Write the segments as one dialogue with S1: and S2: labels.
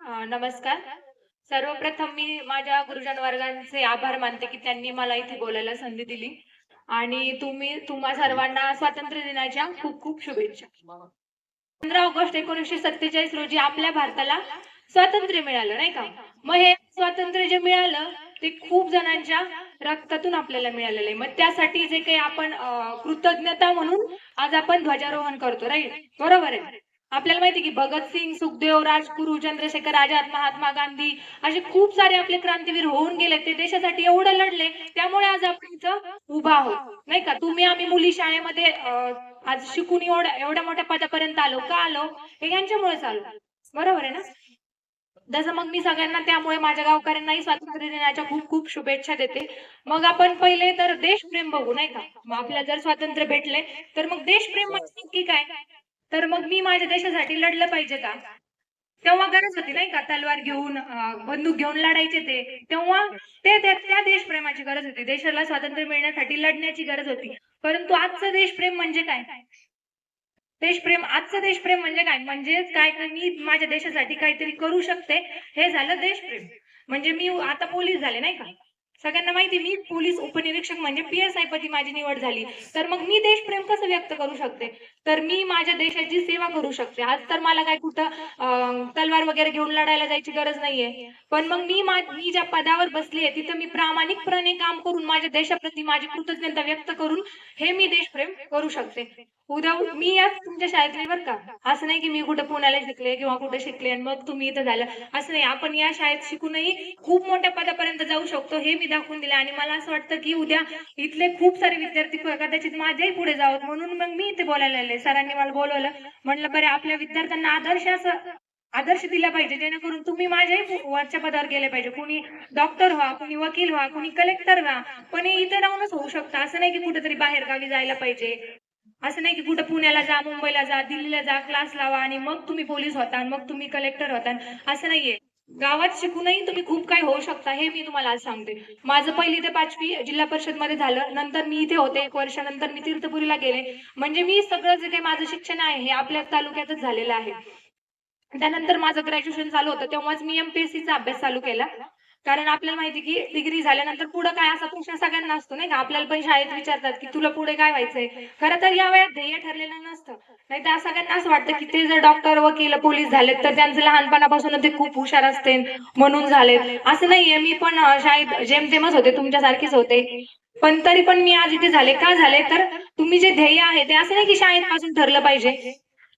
S1: नमस्कार. सर्वप्रथम मी माझ्या गुरुजन वर्गांचे आभार मानते की त्यांनी मला इथे बोलायला संधी दिली. आणि तुम्ही तुम्हा सर्वांना स्वातंत्र्य दिनाच्या खूप खूप शुभेच्छा. पंधरा ऑगस्ट एकोणीसशे सत्तेचाळीस रोजी आपल्या भारताला स्वातंत्र्य मिळालं नाही का? मग हे स्वातंत्र्य जे मिळालं ते खूप जणांच्या रक्तातून आपल्याला मिळालेलं आहे. मग त्यासाठी जे काही आपण कृतज्ञता म्हणून आज आपण ध्वजारोहण करतो राईट? बरोबर आहे? आपल्याला माहिती की भगतसिंग सुखदेव राजगुरू चंद्रशेखर आझाद महात्मा गांधी असे खूप सारे आपले क्रांतीवीर होऊन गेले. ते देशासाठी एवढं लढले त्यामुळे आज आपण इथं उभा आहोत. नाही का? तुम्ही आम्ही मुली शाळेमध्ये आज शिकून एवढ्या एवढ्या मोठ्या पदापर्यंत आलो. का आलो? हे यांच्यामुळेच आलो. बरोबर आहे ना? जसं मग मी सगळ्यांना त्यामुळे माझ्या गावकऱ्यांनाही स्वातंत्र्य दिनाच्या खूप खूप शुभेच्छा देते. मग आपण पहिले तर देशप्रेम बघू नाही का? मग आपल्याला जर स्वातंत्र्य भेटले तर मग देशप्रेम म्हणजे नक्की काय? तर मग मी माझ्या देशासाठी लढलं पाहिजे का? तेव्हा गरज होती नाही का तलवार घेऊन बंदूक घेऊन लढायचे ते. तेव्हा ते त्या देशप्रेमाची गरज होती. देशाला स्वातंत्र्य मिळण्यासाठी लढण्याची गरज होती. परंतु आजचं देशप्रेम म्हणजे काय? देशप्रेम आजचं देशप्रेम म्हणजे काय? म्हणजेच काय मी माझ्या देशासाठी काहीतरी करू शकते? हे झालं देशप्रेम. म्हणजे मी आता पोलीस झाले नाही का? सगळ्यांना माहिती मी पोलीस उपनिरीक्षक म्हणजे पी एस आय पदी माझी निवड झाली. तर मग मी देशप्रेम कसं व्यक्त करू शकते? तर मी माझ्या देशाची सेवा करू शकते. आज तर मला काय कुठं तलवार वगैरे घेऊन लढायला जायची गरज नाहीये. पण मग मी मी ज्या पदावर बसली आहे तिथं मी प्रामाणिकपणे काम करून माझ्या देशाप्रती माझी कृतज्ञता व्यक्त करून हे मी देशप्रेम करू शकते. उद्या मी याच तुमच्या शाळेतली बरं का. असं नाही की मी कुठं पुण्याला शिकले किंवा कुठे शिकले आणि मग तुम्ही इथं झालं. असं नाही. आपण या शाळेत शिकूनही खूप मोठ्या पदापर्यंत जाऊ शकतो हे मी दाखवून दिलं. आणि मला असं वाटतं की उद्या इथले खूप सारे विद्यार्थी कदाचित माझ्याही पुढे जावं. म्हणून मग मी इथे बोलायला आले सरांनी मला बोलवलं. म्हणलं बरं आपल्या विद्यार्थ्यांना आदर्श असं आदर्श दिला पाहिजे जेणेकरून तुम्ही माझ्याही वरच्या पदावर गेले पाहिजे. कुणी डॉक्टर व्हा कुणी वकील व्हा कुणी कलेक्टर व्हा पण हे राहूनच होऊ शकतं. असं नाही की कुठेतरी बाहेर गावी जायला पाहिजे. असं नाही की कुठं पुण्याला जा मुंबईला जा दिल्लीला जा क्लास लावा आणि मग तुम्ही पोलीस होता आणि मग तुम्ही कलेक्टर होता. असं नाहीये. गावात शिकूनही तुम्ही खूप काही होऊ शकता हे मी तुम्हाला आज सांगते. माझं पहिली ते पाचवी जिल्हा परिषदमध्ये झालं नंतर मी इथे होते एक वर्षानंतर मी तीर्थपुरीला गेले. म्हणजे मी सगळं जे काही माझं शिक्षण आहे हे आपल्या तालुक्यातच झालेलं आहे. त्यानंतर माझं ग्रॅज्युएशन चालू होतं तेव्हाच मी एमपीएससी चा अभ्यास चालू केला. कारण आपल्याला माहिती की डिग्री झाल्यानंतर पुढे काय असा प्रश्न सगळ्यांना असतो नाही का? आपल्याला पण शाळेत विचारतात की तुला पुढे काय व्हायचंय? खरं तर या वयात ध्येय ठरलेलं नसतं. नाही तर सगळ्यांना असं वाटतं की ते जर डॉक्टर वकील पोलीस झालेत तर त्यांचं लहानपणापासून ते खूप हुशार असते म्हणून झालेत. असं नाहीये मी पण शाळेत जेमतेमच होते तुमच्यासारखीच होते. पण तरी पण मी आज इथे झाले. का झाले? तर तुम्ही जे ध्येय आहे ते असं नाही की शाळेपासून ठरलं पाहिजे.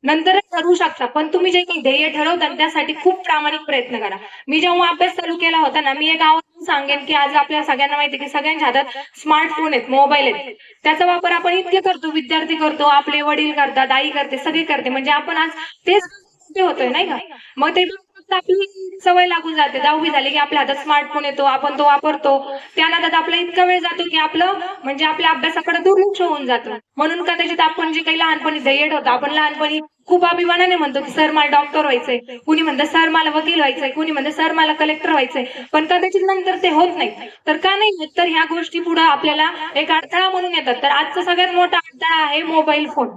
S1: नंतर ठरवू शकता. पण तुम्ही जे काही ध्येय ठरवता त्यासाठी खूप प्रामाणिक प्रयत्न करा. मी जेव्हा अभ्यास चालू केला होता ना मी एक आवाज सांगेन की आज आपल्या सगळ्यांना माहिती की सगळ्यांच्या हातात स्मार्टफोन आहेत मोबाईल आहेत. त्याचा वापर आपण इतके करतो विद्यार्थी करतो आपले वडील करतात आई करते सगळे करते. म्हणजे आपण आज तेच होतोय नाही का? मग ते आपली सवय लागून जाते. दहावी झाली की आपल्या हातात स्मार्टफोन येतो आपण तो वापरतो. त्यानंतर आपला इतका वेळ जातो की आपलं म्हणजे आपल्या अभ्यासाकडे दुर्लक्ष होऊन जातं. म्हणून कदाचित आपण जे काही लहानपणी धैर्य होतं आपण लहानपणी खूप अभिमानाने म्हणतो की सर मला डॉक्टर व्हायचंय. कुणी म्हणतं सर मला वकील व्हायचंय. कुणी म्हणतं सर मला कलेक्टर व्हायचंय. पण कदाचित नंतर ते होत नाही तर का नाही होत? तर ह्या गोष्टी पुढे आपल्याला एक अडथळा म्हणून येतात. तर आजचा सगळ्यात मोठा अडथळा आहे मोबाईल फोन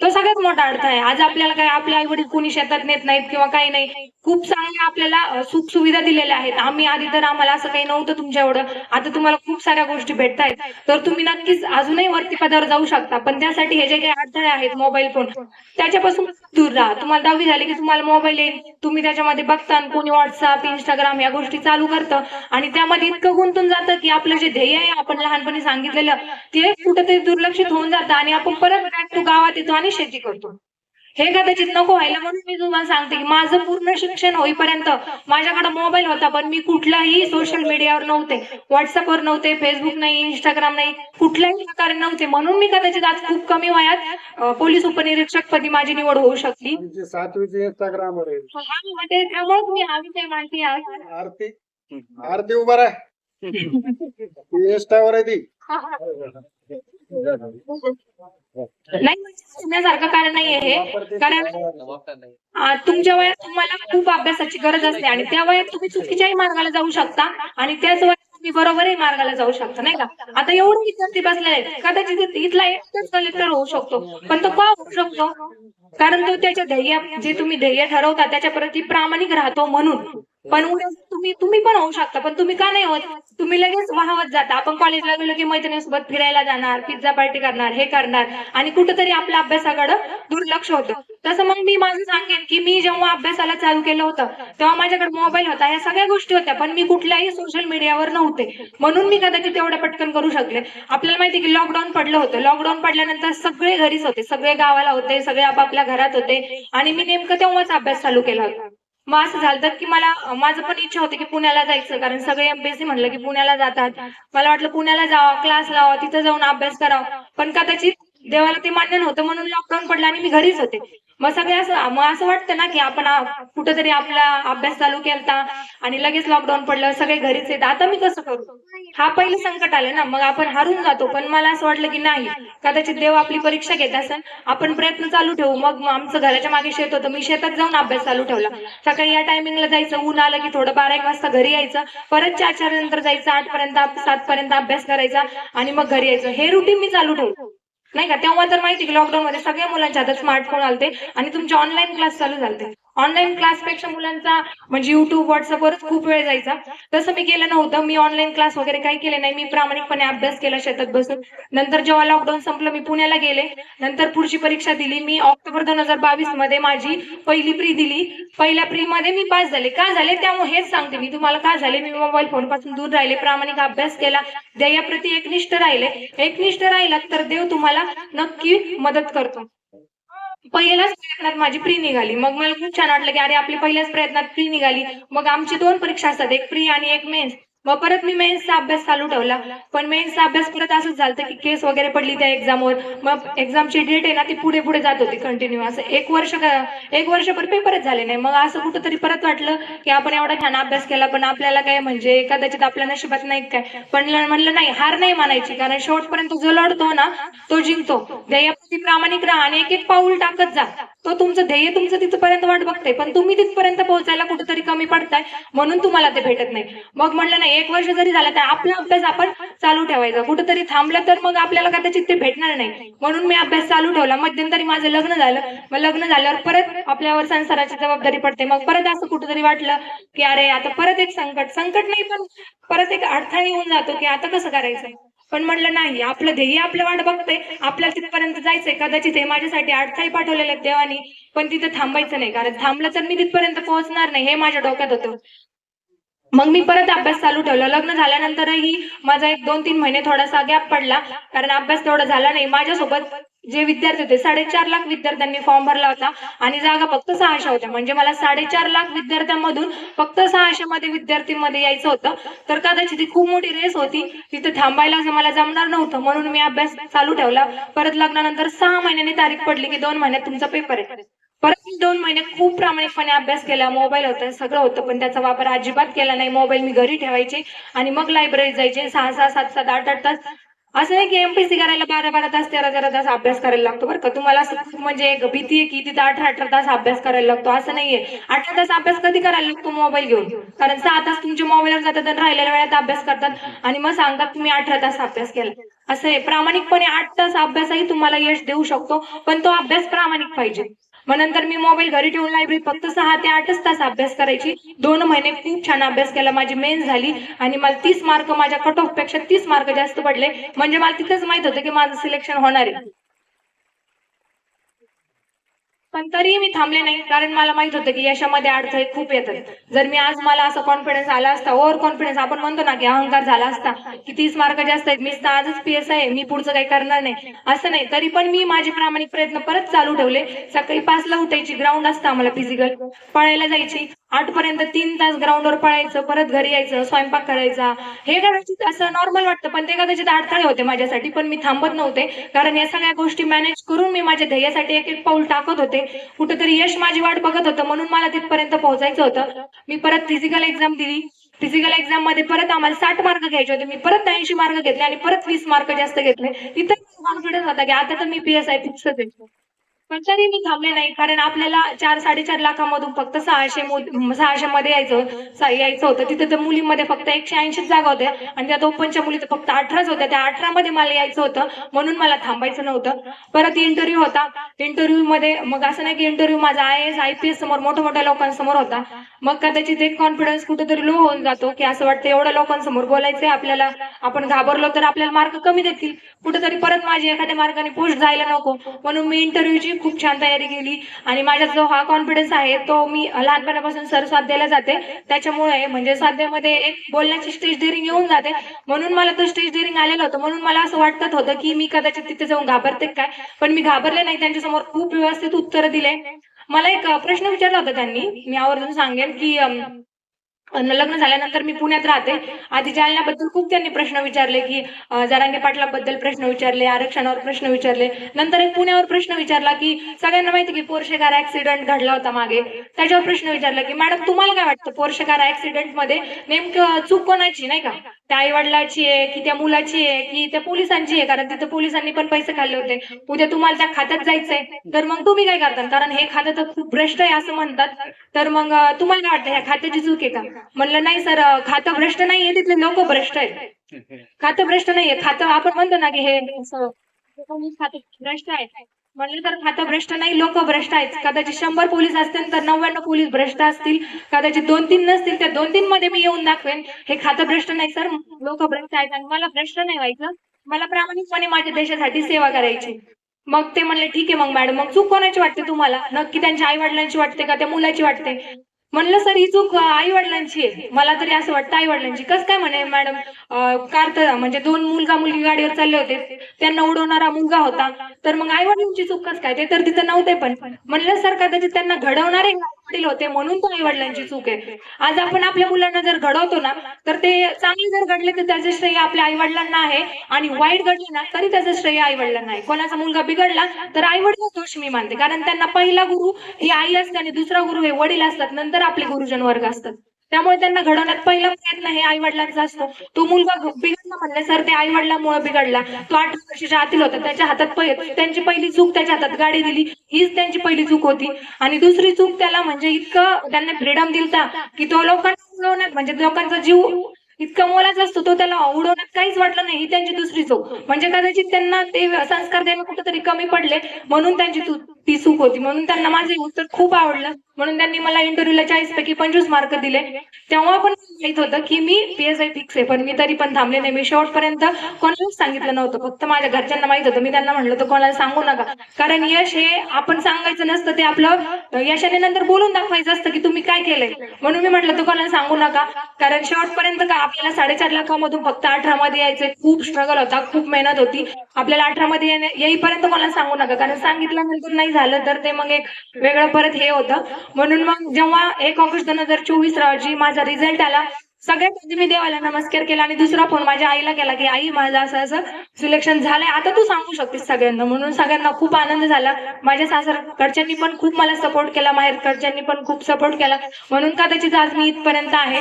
S1: तो सगळ्यात मोठा अडथळा आहे. आज आपल्याला काय आपले आई वडील कुणी शेतात नेत नाहीत किंवा काही नाही खूप साऱ्या आपल्याला सुख सुविधा दिलेल्या आहेत. आम्ही आधी तर आम्हाला असं काही नव्हतं तुमच्या एवढं आता तुम्हाला खूप साऱ्या गोष्टी भेटतायत. तर तुम्ही नक्कीच अजूनही वरती पदावर जाऊ शकता. पण त्यासाठी हे जे काही अडथळे आहेत मोबाईल फोन त्याच्यापासून दूर राहा. तुम्हाला दहावी झाली की तुम्हाला मोबाईल येईल. तुम्ही त्याच्यामध्ये बघता आणि कोणी व्हॉट्सअप इंस्टाग्राम या गोष्टी चालू करतं. आणि त्यामध्ये इतकं गुंतून जातं की आपलं जे ध्येय आहे आपण लहानपणी सांगितलेलं ते कुठेतरी दुर्लक्षित होऊन जातं आणि आपण परत गावात येतो आणि शेती करतो. हे कदाचित नको व्हायला म्हणून मी तुम्हाला सांगते की माझं पूर्ण शिक्षण होईपर्यंत माझ्याकडे मोबाईल होता पण मी कुठलाही सोशल मीडियावर नव्हते. व्हॉट्सअपवर नव्हते फेसबुक नाही इंस्टाग्राम नाही कुठल्याही प्रकारे नव्हते. म्हणून मी कदाचित आज खूप कमी वयात पोलीस उपनिरीक्षक पदी माझी निवड होऊ शकली. हा, त्यामुळेच मी हा विषय मांडते आज?
S2: आरती. आरती उभा राह. इंस्टावर आहे ती.
S1: नाही म्हणजे कारण नाहीये हे. कारण तुमच्या वयात तुम्हाला खूप अभ्यासाची गरज असते आणि त्या वयात तुम्ही चुकीच्याही मार्गाला जाऊ शकता आणि त्याच वयात तुम्ही बरोबरही मार्गाला जाऊ शकता नाही का? आता एवढे विद्यार्थी बसले आहेत. कदाचित इथला एकच कलेक्टर होऊ शकतो पण तो का होऊ शकतो? कारण तो त्याच्या ध्येय जे तुम्ही ध्येय ठरवता त्याच्या प्रति प्रामाणिक राहतो म्हणून. पण उद्या तुम्ही तुम्ही पण होऊ शकता पण तुम्ही का नाही होत? तुम्ही लगेच वाहवत जाता. आपण कॉलेजला गेलो की मैत्रिणीसोबत फिरायला जाणार पिझ्झा पार्टी करणार हे करणार. आणि कुठेतरी आपल्या अभ्यासाकडं दुर्लक्ष होतं. तसं मग मी माझं सांगेन की मी जेव्हा अभ्यासाला चालू केलं होतं तेव्हा माझ्याकडे मोबाईल होता. ह्या सगळ्या गोष्टी होत्या पण मी कुठल्याही सोशल मीडियावर नव्हते. म्हणून मी कदाचित एवढं पटकन करू शकले. आपल्याला माहिती की लॉकडाऊन पडलं होतं. लॉकडाऊन पडल्यानंतर सगळे घरीच होते. सगळे गावाला होते सगळे आपापल्या घरात होते. आणि मी नेमकं तेव्हाच अभ्यास चालू केला. होता मग असं झालं की मला माझं पण इच्छा होती की पुण्याला जायचं कारण सगळे एमपीएससी म्हणलं की पुण्याला जातात. मला वाटलं पुण्याला जावं क्लास लावा तिथं जाऊन अभ्यास करावा. पण कदाचित देवाला ते मान्य नव्हतं म्हणून लॉकडाऊन पडलं आणि मी घरीच होते. मग सगळे असं मग असं वाटतं ना की आपण कुठेतरी आपला अभ्यास चालू केलता आणि लगेच लॉकडाऊन पडलं सगळे घरीच येत आता मी कसं करू? हा पहिलं संकट आलं ना मग आपण हारून जातो. पण मला असं वाटलं की नाही. कदाचित देव आपली परीक्षा घेत असेल आपण प्रयत्न चालू ठेवू. मग आमचं घराच्या मागे शेत होतं. मी शेतात जाऊन अभ्यास चालू ठेवला. सकाळी या टायमिंगला जायचं. ऊन आलं की थोडं बारा एक वाजता घरी यायचं. परत चार चार नंतर जायचं. आठ पर्यंत सात पर्यंत अभ्यास करायचा. आणि मग घरी यायचं. हे रुटीन मी चालू ठेवू. नाही का? तेव्हा तर माहिती की लॉकडाऊन मध्ये सगळ्या मुलांच्या हातात स्मार्टफोन आलते आणि तुमचे ऑनलाईन क्लास चालू झालते. ऑनलाईन क्लासपेक्षा मुलांचा म्हणजे युट्यूब व्हॉट्सअपवरच खूप वेळ जायचा. तसं मी केलं नव्हतं. मी ऑनलाईन क्लास वगैरे काही केले नाही. मी प्रामाणिकपणे अभ्यास केला शेतात बसून. नंतर जेव्हा लॉकडाऊन संपलं मी पुण्याला गेले. नंतर पुढची परीक्षा दिली. मी ऑक्टोबर दोन हजार बावीसमध्ये माझी पहिली प्री दिली. पहिल्या प्री मध्ये मी पास झाले. का झाले? त्यामुळे हेच सांगते. मी तुम्हाला का झाले? मी मोबाईल फोनपासून दूर राहिले. प्रामाणिक अभ्यास केला. ध्येयाप्रती एकनिष्ठ राहिले. एकनिष्ठ राहिलात तर देव तुम्हाला नक्की मदत करतो. पहिल्याच प्रयत्नात माझी प्री निघाली. मग मला खूप छान वाटलं की अरे आपली पहिल्याच प्रयत्नात प्री निघाली. मग आमची दोन परीक्षा असतात एक प्री आणि एक मेन्स. मग परत मी मेन्सचा अभ्यास चालू ठेवला. पण मेन्सचा अभ्यास परत असंच झालं की केस वगैरे पडली त्या एक्झामवर मग एक्झामची डेट आहे ना ती पुढे पुढे जात होती कंटिन्यू असं एक वर्ष एक एक वर्षभर पेपरच झाले नाही. मग असं कुठंतरी परत वाटलं की आपण एवढा छान अभ्यास केला पण आपल्याला काय म्हणजे कदाचित आपल्या नशिबात नाही काय. पण म्हणलं नाही हार नाही मानायची. कारण शेवटपर्यंत जो लढतो ना तो जिंकतो. ध्येयाप्रती प्रामाणिक राहा आणि एक एक पाऊल टाकत जा. तो तुमचं ध्येय तुमचं तिथपर्यंत वाट बघते पण तुम्ही तिथपर्यंत पोहोचायला कुठेतरी कमी पडताय म्हणून तुम्हाला ते भेटत नाही. मग म्हणलं नाही एक वर्ष जरी झालं तर आपला अभ्यास आपण चालू ठेवायचा. कुठेतरी थांबलं तर मग आपल्याला कदाचित ते भेटणार नाही. म्हणून मी अभ्यास चालू ठेवला. मध्यंतरी माझं लग्न झालं. मग लग्न झाल्यावर परत आपल्यावर संसाराची जबाबदारी पडते. मग परत असं कुठेतरी वाटलं की अरे आता परत एक संकट. संकट नाही पण परत एक अडथळा येऊन जातो की आता कसं करायचं? पण म्हणलं नाही आपलं ध्येय आपलं वाट बघतंय. आपल्याला तिथपर्यंत जायचंय. कदाचित हे माझ्यासाठी अडथळे पाठवलेले आहेत देवानी. पण तिथे थांबायचं नाही. कारण थांबलं तर मी तिथपर्यंत पोहोचणार नाही. हे माझ्या डोक्यात होतं. मग मी परत अभ्यास चालू ठेवला. लग्न झाल्यानंतरही माझा एक दोन तीन महिने थोडासा गॅप पडला. कारण अभ्यास तेवढा झाला नाही. माझ्यासोबत जे विद्यार्थी होते साडेचार लाख विद्यार्थ्यांनी फॉर्म भरला होता. आणि जागा फक्त सहाशे होत्या. म्हणजे मला साडेचार लाख विद्यार्थ्यांमधून फक्त सहाशे मध्ये विद्यार्थीमध्ये यायचं होतं. तर कदाचित ती खूप मोठी रेस होती. तिथे थांबायला मला जमणार नव्हतं. म्हणून मी अभ्यास चालू ठेवला. परत लग्नानंतर सहा महिन्यांनी तारीख पडली की दोन महिन्यात तुमचा पेपर आहे. परत मी दोन महिने खूप प्रामाणिकपणे अभ्यास केला मोबाईल होता सगळं होतं पण त्याचा वापर अजिबात केला नाही. मोबाईल मी घरी ठेवायचे आणि मग लायब्ररीत जायचे. सहा सहा सात सात आठ आठ तास. असं नाही की एमपीसी करायला बारा बारा तास तेरा तेरा तास अभ्यास करायला लागतो बरं का. तुम्हाला असं म्हणजे एक भीती आहे की तिथं अठरा अठरा तास अभ्यास करायला लागतो. असं नाहीये अठरा तास अभ्यास कधी करायला लागतो मोबाईल घेऊन? कारण सहा तास तुमच्या मोबाईलवर जातात आणि राहिलेल्या वेळात अभ्यास करतात आणि मग सांगतात तुम्ही अठरा तास अभ्यास केला. असं आहे. प्रामाणिकपणे आठ तास अभ्यासही तुम्हाला यश देऊ शकतो पण तो अभ्यास प्रामाणिक पाहिजे. मग नंतर मी मोबाईल घरी ठेवून लायब्ररीत फक्त सहा ते आठच तास अभ्यास करायची. दोन महिने खूप छान अभ्यास केला माझी मेन झाली. आणि मला तीस मार्क माझ्या कट ऑफपेक्षा तीस मार्क जास्त पडले. म्हणजे मला तिथंच माहीत होतं की माझं सिलेक्शन होणार आहे. पण तरीही मी थांबले नाही. कारण मला माहीत होतं की यशामध्ये अडथळे खूप येतात. जर मी आज मला असं कॉन्फिडन्स आला असता ओव्हर कॉन्फिडन्स आपण म्हणतो ना की अहंकार झाला असता की तीस मार्क जास्त आहेत मी तर आजच पी एस आहे मी पुढचं काही करणार नाही. असं नाही. तरी पण मी माझे प्रामाणिक प्रयत्न परत चालू ठेवले. सकाळी पाचला उठायची ग्राउंड असतं आम्हाला फिजिकल पळायला जायची. आठ पर्यंत तीन तास ग्राउंडवर पळायचं परत घरी यायचं स्वयंपाक करायचा. हे कदाचित असं नॉर्मल वाटतं पण ते कदाचित अडथळे होते माझ्यासाठी पण मी थांबत नव्हते. कारण या सगळ्या गोष्टी मॅनेज करून मी माझ्या ध्येयासाठी एक एक पाऊल टाकत होते. कुठेतरी यश माझी वाट बघत होतं. म्हणून मला तिथपर्यंत पोहोचायचं होतं. मी परत फिजिकल एक्झाम दिली. फिजिकल एक्झाममध्ये परत आम्हाला साठ मार्क घ्यायचे होते. मी परत ऐंशी मार्क घेतले आणि परत वीस मार्क जास्त घेतले. इथं कॉन्फिडन्स होता की आता तर मी आय फिक्सच आहे. पण तरी मी थांबले नाही. कारण आपल्याला चार साडेचार लाखामधून फक्त सहाशे सहाशे मध्ये यायचं यायचं होतं. तिथे तर मुलीमध्ये फक्त एकशे ऐंशी जागा होत्या आणि त्या ओपनच्या मुली तर फक्त अठराच होत्या. त्या अठरा मध्ये मला यायचं होतं. म्हणून मला थांबायचं नव्हतं. परत इंटरव्ह्यू होता. इंटरव्ह्यू मध्ये मग असं नाही की इंटरव्ह्यू माझा I S I P S समोर मोठ्या मोठ्या लोकांसमोर होता. मग कदाचित एक कॉन्फिडन्स कुठेतरी लो होऊन जातो की असं वाटतं एवढ्या लोकांसमोर बोलायचंय आपल्याला. आपण घाबरलो तर आपल्याला मार्क कमी देतील. कुठेतरी परत माझी एखाद्या मार्गाने पोस्ट जायला नको. म्हणून मी इंटरव्ह्यूची खूप छान तयारी केली. आणि माझा जो हा कॉन्फिडन्स आहे तो मी लहानपणापासून सर साध्याला जाते. त्याच्यामुळे म्हणजे साध्यामध्ये एक बोलण्याची स्टेज डेअरिंग येऊन जाते. म्हणून मला तो स्टेज डेअरिंग आलेलं होतं. म्हणून मला असं वाटत होतं की मी कदाचित तिथे जाऊन घाबरते काय? पण मी घाबरले नाही. त्यांच्यासमोर खूप व्यवस्थित उत्तर दिले. मला एक प्रश्न विचारला होता त्यांनी. मी आवर्जून सांगेन की लग्न झाल्यानंतर मी पुण्यात राहते. आधी जालन्याबद्दल खूप त्यांनी प्रश्न विचारले की जरांगे पाटलाबद्दल प्रश्न विचारले आरक्षणावर प्रश्न विचारले. नंतर एक पुण्यावर प्रश्न विचारला की सगळ्यांना माहिती की पोर्शे कार ऍक्सिडेंट घडला होता मागे. त्याच्यावर प्रश्न विचारला की मॅडम तुम्हाला काय वाटतं पोर्शे कार ऍक्सिडेंटमध्ये नेमकं चूक कोणाची नाही का? त्या आई वडिलाची आहे की त्या मुलाची आहे की त्या पोलिसांची आहे? कारण तिथे पोलिसांनी पण पैसे खाल्ले होते. उद्या तुम्हाला त्या खात्यात जायचंय. तर मग तुम्ही काय करता? कारण हे खातं तर खूप भ्रष्ट आहे असं म्हणतात. तर मग तुम्हाला काय वाटतं? ह्या खात्याची चूक आहे का? म्हणलं नाही सर खातं भ्रष्ट नाहीये तिथले लोक भ्रष्ट आहेत. खातं भ्रष्ट नाहीये खातं आपण म्हणतो ना की हे खातं भ्रष्ट आहे. म्हणलं तर खातं भ्रष्ट नाही लोक भ्रष्ट आहेत. कदाचित शंभर पोलीस असतील तर नव्याण्णव पोलीस भ्रष्ट असतील. कदाचित दोन तीन नसतील त्या दोन तीन मध्ये मी येऊन दाखवेन. हे खातं भ्रष्ट नाही सर. लोक भ्रष्ट आहेत आणि मला भ्रष्ट नाही व्हायचं. मला प्रामाणिकपणे माझ्या देशासाठी सेवा करायची. मग ते म्हणले ठीक आहे मग मॅडम मग चूक कोणाची वाटते तुम्हाला? नक्की त्यांच्या आई वडिलांची वाटते का? त्या मुलाची वाटते? म्हणलं सर ही चूक आई वडिलांची आहे. मला तरी असं वाटतं आई वडिलांची कसं काय म्हणे मॅडम? कार तर म्हणजे दोन मुलगा मुलगी गाडीवर चालले होते. त्यांना उडवणारा मुलगा होता. तर मग आई वडिलांची चूक कसं काय? ते तर तिथं नव्हते पण. म्हणलं सर कदाचित त्यांना घडवणारे वडील होते म्हणून तो आई वडिलांची चूक आहे. आज आपण आपल्या मुलांना जर घडवतो ना तर ते चांगले जर घडले तर त्याचं श्रेय आपल्या आई वडिलांना आहे. आणि वाईट घडले ना तरी त्याचं श्रेय आई वडिलांना आहे. कोणाचा मुलगा बिघडला तर आई वडील दोष मी मानते. कारण त्यांना पहिला गुरु ही आई असते आणि दुसरा गुरु हे वडील असतात. नंतर आपले गुरुजन वर्ग असतात. त्यामुळे त्यांना घडवण्यात पहिला प्रयत्न हे आई वडिलांचा असतो. तो मुलगा बिघडला म्हणले सर ते आई वडिलांमुळे बिघडला. तो आठ वर्षाच्या आतील होता. त्याच्या हातात त्यांची पहिली चूक त्याच्या हातात गाडी दिली. हीच त्यांची पहिली चूक होती. आणि दुसरी चूक त्याला म्हणजे इतकं त्यांना फ्रीडम दिलता की तो लोकांना म्हणजे लोकांचा जीव इतका मोलाचा असतो तो त्याला उडवण्यात काहीच वाटलं नाही. ही त्यांची दुसरी चूक. म्हणजे कदाचित त्यांना ते संस्कार देणं कुठेतरी कमी पडले. म्हणून त्यांची ती चूक होती. म्हणून त्यांना माझं उत्तर खूप आवडलं. म्हणून त्यांनी मला इंटरव्ह्यूला चाळीस पैकी पंचवीस मार्क दिले. तेव्हा पण माहीत होतं की मी पीएसआय फिक्स आहे पण मी तरी पण थांबले नाही. मी शेवटपर्यंत कोणालाच सांगितलं नव्हतं. फक्त माझ्या घरच्यांना माहीत होतं. मी त्यांना म्हणलं तर कोणाला सांगू नका. कारण यश हे आपण सांगायचं नसतं ते आपलं यशाने नंतर बोलून दाखवायचं असतं की तुम्ही काय केलंय. म्हणून मी म्हटलं तर कोणाला सांगू नका. कारण शेवटपर्यंत का आपल्याला साडेचार लाखामधून फक्त अठरा मध्ये यायचं खूप स्ट्रगल होता खूप मेहनत होती. आपल्याला अठरा मध्ये येईपर्यंत कोणाला सांगू नका. कारण सांगितल्यानंतर नाही झालं तर ते मग एक वेगळं परत हे होतं. म्हणून मग जेव्हा एक ऑगस्ट दोन हजार चोवीस रोजी माझा रिझल्ट आला सगळ्यात आधी मी देवाला नमस्कार केला आणि दुसरा फोन माझ्या आईला केला की आई माझं असं असं सिलेक्शन झालंय. आता तू सांगू शकतेस सगळ्यांना. म्हणून सगळ्यांना खूप आनंद झाला. माझ्या सासरकडच्यांनी पण खूप मला सपोर्ट केला माहेरकडच्यांनी पण खूप सपोर्ट केला. म्हणून कदाचित आज मी इथपर्यंत आहे.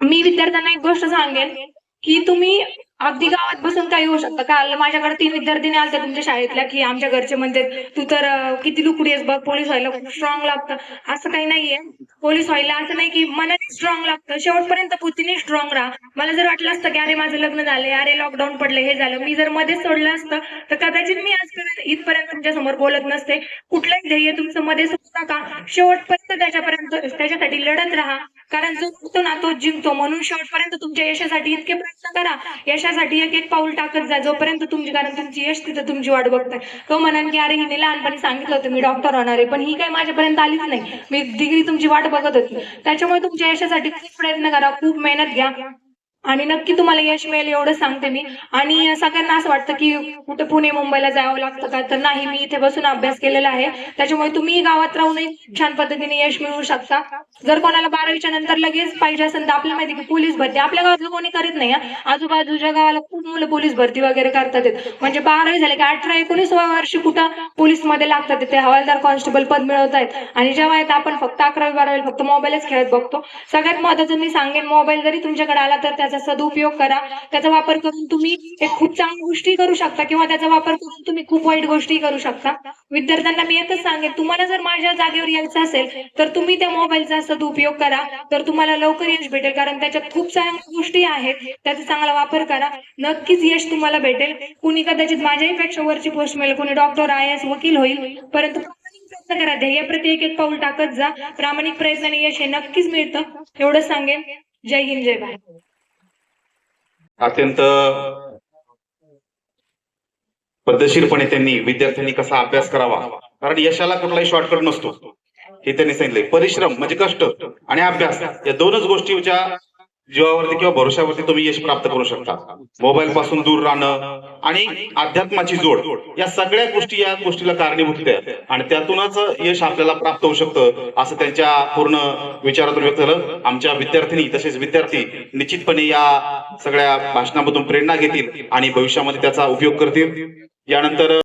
S1: मी विद्यार्थ्यांना एक गोष्ट सांगेन की तुम्ही अगदी गावात बसून काही होऊ शकतं. काल माझ्याकडे तीन विद्यार्थीने आलत्या तुमच्या शाळेतल्या की आमच्या घरचे म्हणते तू तर किती लुकडी आहेस बघ पोलीस व्हायला खूप स्ट्रॉंग लागतं. असं काही नाहीये. पोलीस व्हायला असं नाही की मनाने स्ट्रॉंग लागतं. शेवटपर्यंत बुद्धीने स्ट्रॉंग राहा. मला जर वाटलं असतं की अरे माझं लग्न झालंय अरे लॉकडाऊन पडलं हे झालं मी जर मध्येच सोडलं असतं तर कदाचित मी आजपर्यंत इथपर्यंत तुमच्यासमोर बोलत नसते. कुठलंही ध्येय तुमचं मध्येच नका. शेवटपर्यंत त्याच्यापर्यंत त्याच्यासाठी लढत राहा. कारण जो जिंकतो ना तो जिंकतो. म्हणून शेवटपर्यंत तुमच्या यशासाठी इतके प्रयत्न करा. यशासाठी एक एक पाऊल टाकत जा. जोपर्यंत तुमची कारण तुमची यश तिथं तुमची वाट बघताय. तो म्हणाल की अरे हिने लहानपणी सांगितलं होतं मी डॉक्टर होणार आहे. पण ही काय माझ्यापर्यंत आलीच नाही. मी डिग्री तुमची वाट बघत होती. त्याच्यामुळे तुमच्या यशासाठी खूप प्रयत्न करा. खूप मेहनत घ्या. आणि नक्की तुम्हाला यश मिळेल एवढं सांगते मी. आणि सगळ्यांना असं वाटतं की कुठे पुणे मुंबईला जावं लागतं का? तर नाही मी इथे बसून अभ्यास केलेला आहे. त्याच्यामुळे तुम्ही गावात राहूनही छान पद्धतीने यश मिळवू शकता. जर कोणाला बारावीच्या नंतर लगेच पाहिजे असेल तर आपल्याला माहिती की पोलीस भरती. आपल्या गावातलं कोणी करीत नाही आजूबाजूच्या गावाला खूप मुलं पोलीस भरती वगैरे करतात म्हणजे बारावी झाले की अठरा एकोणीस वर्षी कुठं पोलीसमध्ये लागतात ते हवालदार कॉन्स्टेबल पद मिळवत आहेत. आणि जेव्हा येतात आपण फक्त अकरावी बारावी फक्त मोबाईलच खेळत बघतो. सगळ्यात महत्वाचं मी सांगेन मोबाईल जरी तुमच्याकडे आला तर त्याचा सदुपयोग करा. त्याचा वापर करून तुम्ही एक खूप चांगल्या गोष्टी करू शकता किंवा त्याचा वापर करून तुम्ही खूप वाईट गोष्टी करू शकता. विद्यार्थ्यांना मी एकच सांगेन तुम्हाला जर माझ्या जागेवर यायचं असेल तर तुम्ही त्या मोबाईलचा सदुपयोग करा. तर तुम्हाला लवकर यश भेटेल कारण त्याच्यात खूप चांगल्या गोष्टी आहेत. त्याचा चांगला वापर करा. नक्कीच यश तुम्हाला भेटेल. कुणी कदाचित माझ्याही पेक्षा वरची पोस्ट मिळेल कुणी डॉक्टर आय एस वकील होईल. परंतु प्रयत्न करा. ध्येयाप्रती एक एक पाऊल टाकत जा. प्रामाणिक प्रयत्नाने यश हे नक्कीच मिळतं. एवढं सांगेन. जय हिंद जय भारत.
S3: अत्यंत पद्धतशीरपणे त्यांनी विद्यार्थ्यांनी कसा अभ्यास करावा? कारण यशाला कुठलाही शॉर्टकट नसतो. हे त्यांनी सांगितले परिश्रम म्हणजे कष्ट आणि अभ्यास या दोनच गोष्टीच्या जीवावरती किंवा भरोशावरती तुम्ही यश प्राप्त करू शकता. मोबाईल पासून दूर राहणं आणि अध्यात्माची जोड या सगळ्या गोष्टी या गोष्टीला कारणीभूत आहेत. आणि त्यातूनच यश आपल्याला प्राप्त होऊ शकतं असं त्यांच्या पूर्ण विचारातून व्यक्त झालं. आमच्या विद्यार्थिनी तसेच विद्यार्थी निश्चितपणे या सगळ्या भाषणामधून प्रेरणा घेतील आणि भविष्यामध्ये त्याचा उपयोग करतील. यानंतर